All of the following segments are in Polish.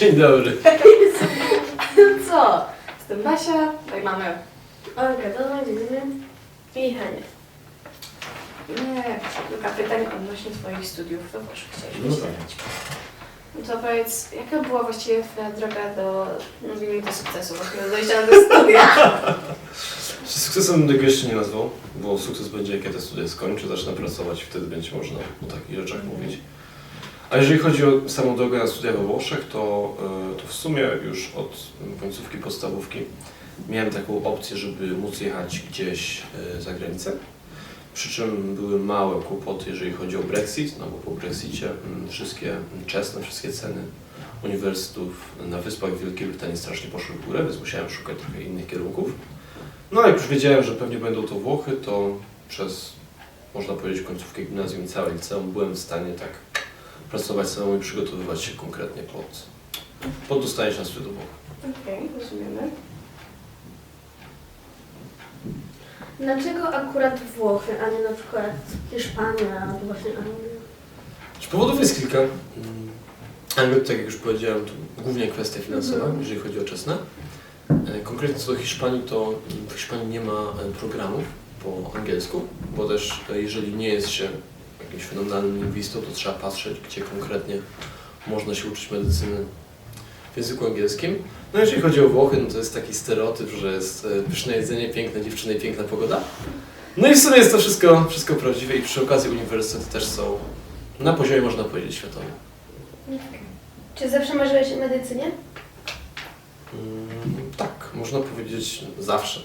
Dzień dobry. Co? Jestem Basia, tutaj mamy... Olga, to będziemy i Hania. Nie, kilka pytań odnośnie Twoich studiów we Włoszech chcieliśmy No się tak. zapytać. No to powiedz, jaka była właściwie Twoja droga do, nazwijmy to sukcesu, właśnie do dojścia te studia? Sukcesem tego jeszcze nie nazwał, bo sukces będzie jak ja te studia skończę, zacznę pracować, wtedy będzie można o takich rzeczach mówić. A jeżeli chodzi o samą drogę na studia we Włoszech, to, e, to w sumie już od końcówki podstawówki miałem taką opcję, żeby móc jechać gdzieś e, za granicę. Przy czym były małe kłopoty, jeżeli chodzi o Brexit, no bo po Brexicie mm, wszystkie czesne, wszystkie ceny uniwersytetów na Wyspach Wielkiej Brytanii strasznie poszły w górę, więc musiałem szukać trochę innych kierunków. No jak już wiedziałem, że pewnie będą to Włochy, to przez, można powiedzieć, końcówkę gimnazjum i całe liceum byłem w stanie tak pracować samemu i przygotowywać się konkretnie pod, pod dostanie do Włoch. Okej, rozumiemy. Dlaczego akurat Włochy, a nie na przykład Hiszpania albo właśnie Anglia? Czy powodów jest kilka. Mm, Ale tak jak już powiedziałem, to głównie kwestia finansowa, Mhm. jeżeli chodzi o czesne. E, Konkretnie co do Hiszpanii, to w Hiszpanii nie ma e, programów po angielsku, bo też e, jeżeli nie jest się jakimś fenomenalnym lingwistą, to trzeba patrzeć, gdzie konkretnie można się uczyć medycyny w języku angielskim. No jeżeli chodzi o Włochy, no to jest taki stereotyp, że jest e, pyszne jedzenie, piękne dziewczyny i piękna pogoda. No i w sumie jest to wszystko, wszystko prawdziwe i przy okazji uniwersytety też są na poziomie, można powiedzieć, światowym. Czy zawsze marzyłeś o medycynie? Mm, tak, można powiedzieć zawsze.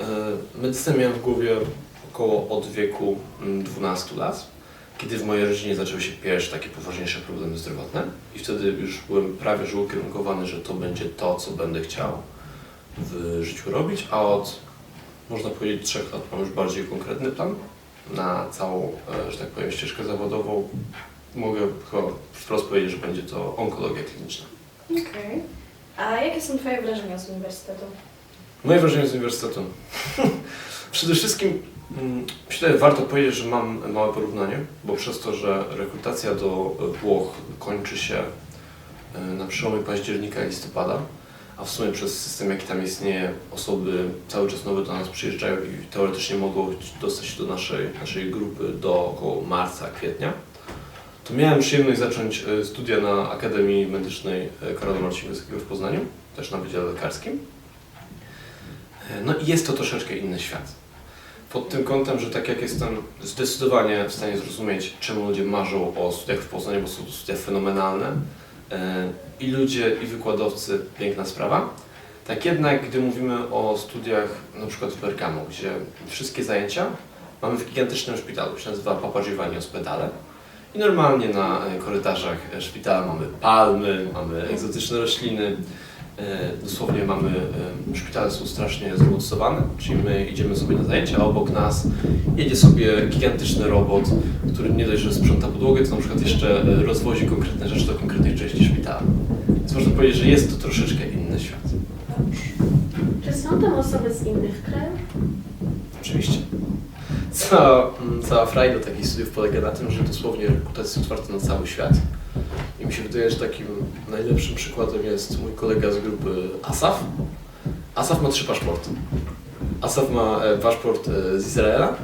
E, Medycynę miałem w głowie około od wieku mm, 12 lat, kiedy w mojej rodzinie zaczęły się pierwsze takie poważniejsze problemy zdrowotne i wtedy już byłem prawie że ukierunkowany, że to będzie to, co będę chciał w życiu robić, a od, można powiedzieć, trzech lat mam już bardziej konkretny plan na całą, e, że tak powiem, ścieżkę zawodową. Mogę chyba wprost powiedzieć, że będzie to onkologia kliniczna. Okej. A jakie są Twoje wrażenia z uniwersytetu? Moje wrażenie z uniwersytetu. Przede wszystkim mm, myślę, że warto powiedzieć, że mam małe porównanie, bo przez to, że rekrutacja do Włoch kończy się e, na przełomie października i listopada, a w sumie przez system, jaki tam istnieje, osoby cały czas nowe do nas przyjeżdżają i teoretycznie mogą dostać się do naszej, naszej grupy do około marca, kwietnia, to miałem przyjemność zacząć e, studia na Akademii Medycznej e, Karola Marcin-Wysokiego w Poznaniu, też na Wydziale Lekarskim. No i jest to troszeczkę inny świat. Pod tym kątem, że tak jak jestem zdecydowanie w stanie zrozumieć, czemu ludzie marzą o studiach w Poznaniu, bo są to studia fenomenalne e, i ludzie, i wykładowcy, piękna sprawa. Tak jednak, gdy mówimy o studiach na przykład w Bergamo, gdzie wszystkie zajęcia mamy w gigantycznym szpitalu, się nazywa Papa Giovanni Ospedale i normalnie na korytarzach szpitala mamy palmy, mamy egzotyczne rośliny, Dosłownie mamy, e, szpitale są strasznie zrobotyzowane, czyli my idziemy sobie na zajęcia, a obok nas jedzie sobie gigantyczny robot, który nie dość, że sprząta podłogę, to na przykład jeszcze e, rozwozi konkretne rzeczy do konkretnych części szpitala. Więc można powiedzieć, że jest to troszeczkę inny świat. Czy są tam osoby z innych krajów? Oczywiście. Cała, cała frajda takich studiów polega na tym, że dosłownie rekrutacja jest otwarta na cały świat. I mi się wydaje, że takim najlepszym przykładem jest mój kolega z grupy Asaf. Asaf ma trzy paszporty. Asaf ma e, paszport e, z Izraela,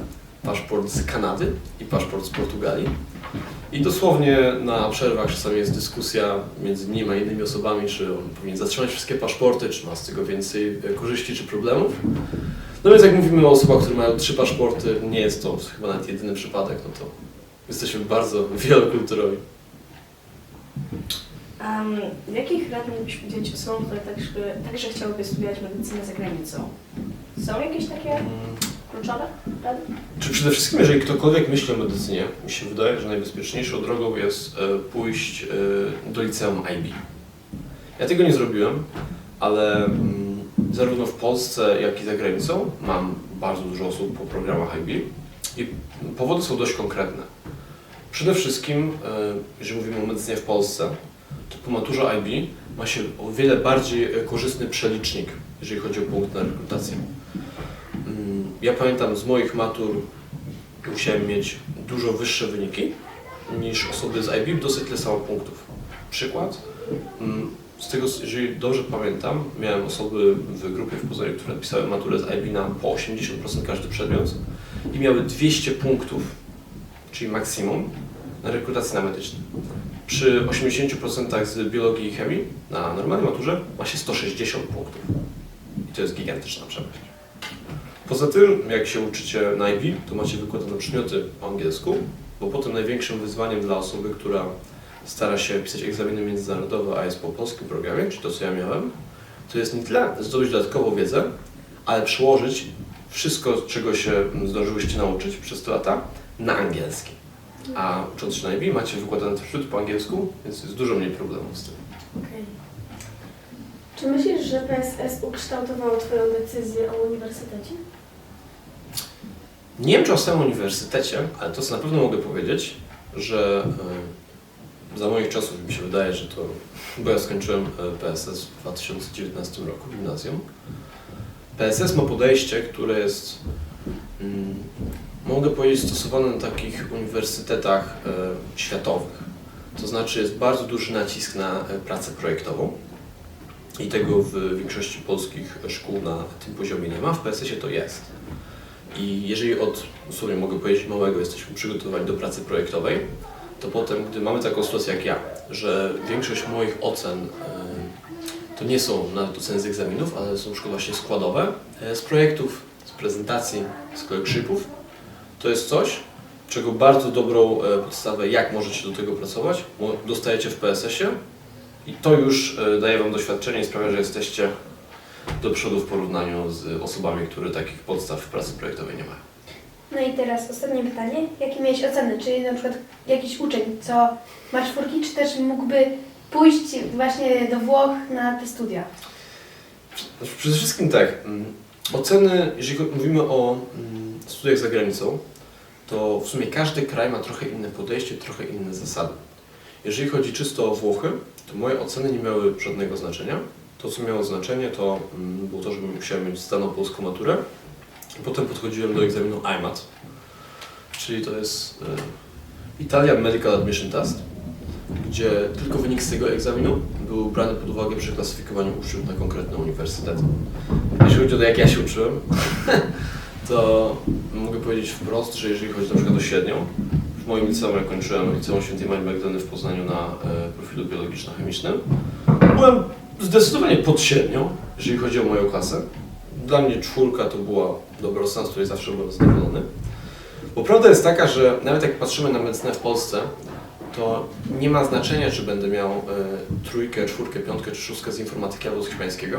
paszport z Kanady i paszport z Portugalii. I dosłownie na przerwach czasami jest dyskusja między nim a innymi osobami, czy on powinien zatrzymać wszystkie paszporty, czy ma z tego więcej e, korzyści czy problemów. No więc jak mówimy o osobach, które mają trzy paszporty, nie jest to chyba nawet jedyny przypadek, no to jesteśmy bardzo wielokulturowi. Um, jakich rad mógłbyś udzielić osobom, które także, także chciałyby studiować medycynę za granicą? Są jakieś takie Mm, kluczowe rady? Czy przede wszystkim, jeżeli ktokolwiek myśli o medycynie, mi się wydaje, że najbezpieczniejszą drogą jest e, pójść e, do liceum IB. Ja tego nie zrobiłem, ale mm, zarówno w Polsce, jak i za granicą mam bardzo dużo osób po programach IB i powody są dość konkretne. Przede wszystkim, e, jeżeli mówimy o medycynie w Polsce, po maturze IB ma się o wiele bardziej e, korzystny przelicznik, jeżeli chodzi o punkt na rekrutację. Mm, Ja pamiętam z moich matur musiałem mieć dużo wyższe wyniki niż osoby z IB, dosyć tyle samo punktów. Przykład. mm, z tego, jeżeli dobrze pamiętam, miałem osoby w grupie w Poznaniu, które pisały maturę z IB na po 80% każdy przedmiot i miały 200 punktów, czyli maksimum, na rekrutację na medyczne. Przy 80% z biologii i chemii na normalnej maturze ma się 160 punktów. I to jest gigantyczna przepaść. Poza tym, jak się uczycie na IB, to macie wykładane przedmioty po angielsku, bo potem największym wyzwaniem dla osoby, która stara się pisać egzaminy międzynarodowe, a jest po polskim programie, czyli to co ja miałem, to jest nie tyle zdobyć dodatkową wiedzę, ale przełożyć wszystko, czego się zdążyłyście nauczyć przez te lata, na angielski. A ucząc się na IB macie wykładane też po angielsku, więc jest dużo mniej problemów z tym. Okej. Czy myślisz, że PSS ukształtowało Twoją decyzję o uniwersytecie? Nie wiem czy o samym uniwersytecie, ale to co na pewno mogę powiedzieć, że e, za moich czasów mi się wydaje, że to, bo ja skończyłem e, PSS w 2019 roku, gimnazjum. PSS ma podejście, które jest, mm, mogę powiedzieć, stosowane na takich uniwersytetach e, światowych. To znaczy jest bardzo duży nacisk na e, pracę projektową i tego w większości polskich szkół na tym poziomie nie ma. W PSS-ie to jest. I jeżeli od, sobie mogę powiedzieć, małego jesteśmy przygotowani do pracy projektowej, to potem, gdy mamy taką sytuację jak ja, że większość moich ocen e, to nie są nawet oceny z egzaminów, ale są przykład właśnie składowe, z projektów, z prezentacji, z kolekshipów, to jest coś, czego bardzo dobrą e, podstawę, jak możecie do tego pracować, dostajecie w PSS-ie i to już e, daje Wam doświadczenie i sprawia, że jesteście do przodu w porównaniu z osobami, które takich podstaw w pracy projektowej nie mają. No i teraz ostatnie pytanie. Jakie miałeś oceny? Czy na przykład jakiś uczeń, co ma czwórki, czy też mógłby pójść właśnie do Włoch na te studia? Przede wszystkim tak, mm, oceny, jeżeli mówimy o mm, studiach za granicą, to w sumie każdy kraj ma trochę inne podejście, trochę inne zasady. Jeżeli chodzi czysto o Włochy, to moje oceny nie miały żadnego znaczenia. To, co miało znaczenie, to mm, było to, że musiałem mieć zdaną polską maturę. Potem podchodziłem do egzaminu IMAT, czyli to jest e, Italian Medical Admission Test, gdzie tylko wynik z tego egzaminu był brany pod uwagę przy klasyfikowaniu uczniów na konkretne uniwersytety. Jeśli chodzi o to, jak ja się uczyłem, to mogę powiedzieć wprost, że jeżeli chodzi na przykład o średnią, w moim liceum, jak kończyłem liceum Świętej Marii Magdaleny w Poznaniu na e, profilu biologiczno-chemicznym, byłem zdecydowanie pod średnią, jeżeli chodzi o moją klasę. Dla mnie czwórka to była dobra ocena, z której zawsze byłem zadowolony. Bo prawda jest taka, że nawet jak patrzymy na medycynę w Polsce, to nie ma znaczenia, czy będę miał e, trójkę, czwórkę, piątkę czy szóstkę z informatyki albo z hiszpańskiego,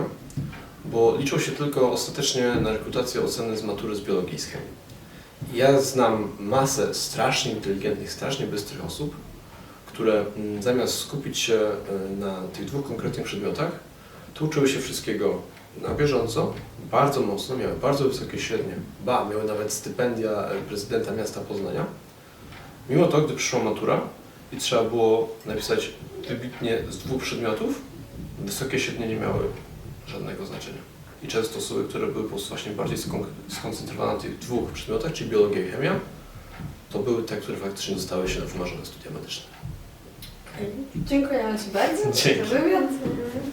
bo liczą się tylko ostatecznie na rekrutację oceny z matury z biologii i z chemii. Ja znam masę strasznie inteligentnych, strasznie bystrych osób, które mm, zamiast skupić się e, na tych dwóch konkretnych przedmiotach, to uczyły się wszystkiego na bieżąco, bardzo mocno, miały bardzo wysokie średnie, ba, miały nawet stypendia e, prezydenta miasta Poznania. Mimo to, gdy przyszła matura i trzeba było napisać wybitnie z dwóch przedmiotów, wysokie średnie nie miały żadnego znaczenia. I często osoby, które były po prostu właśnie bardziej skon- skoncentrowane na tych dwóch przedmiotach, czyli biologia i chemia, to były te, które faktycznie dostały się na wymarzone studia medyczne. Dziękujemy Ci bardzo Dzięki.